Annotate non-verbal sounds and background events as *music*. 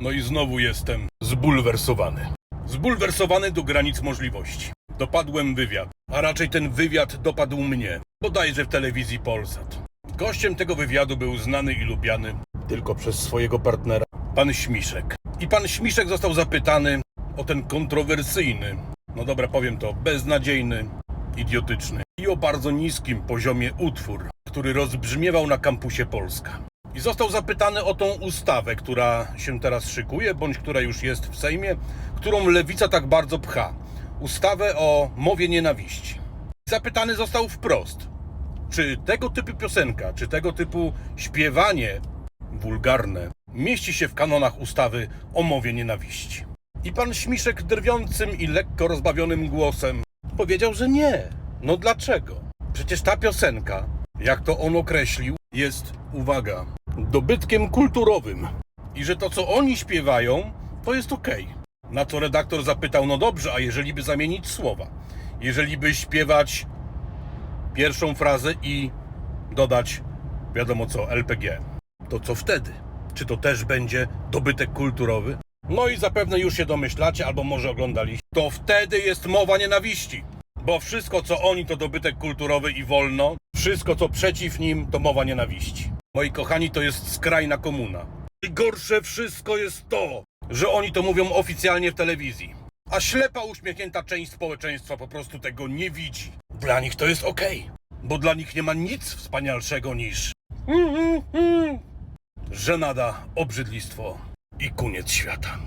No i znowu jestem zbulwersowany. Zbulwersowany do granic możliwości. Dopadłem wywiad, a raczej ten wywiad dopadł mnie, bodajże w telewizji Polsat. Gościem tego wywiadu był znany i lubiany tylko przez swojego partnera, pan Śmiszek. I pan Śmiszek został zapytany o ten kontrowersyjny, no dobra powiem to, beznadziejny, idiotyczny i o bardzo niskim poziomie utwór, który rozbrzmiewał na kampusie Polska. I został zapytany o tą ustawę, która się teraz szykuje, bądź która już jest w Sejmie, którą lewica tak bardzo pcha. Ustawę o mowie nienawiści. Zapytany został wprost, czy tego typu piosenka, czy tego typu śpiewanie wulgarne mieści się w kanonach ustawy o mowie nienawiści. I pan Śmiszek drwiącym i lekko rozbawionym głosem powiedział, że nie. No dlaczego? Przecież ta piosenka, jak to on określił, jest, uwaga, dobytkiem kulturowym. I że to, co oni śpiewają, to jest okej. Na co redaktor zapytał, no dobrze, a jeżeli by zamienić słowa? Jeżeli by śpiewać pierwszą frazę i dodać, wiadomo co, LPG, to co wtedy? Czy to też będzie dobytek kulturowy? No i zapewne już się domyślacie, albo może oglądaliście. To wtedy jest mowa nienawiści. Bo wszystko, co oni, to dobytek kulturowy i wolno. Wszystko, co przeciw nim, to mowa nienawiści. Moi kochani, to jest skrajna komuna. I gorsze wszystko jest to, że oni to mówią oficjalnie w telewizji. A ślepa, uśmiechnięta część społeczeństwa po prostu tego nie widzi. Dla nich to jest okej. Bo dla nich nie ma nic wspanialszego niż... *laughs* Żenada, obrzydlistwo i koniec świata.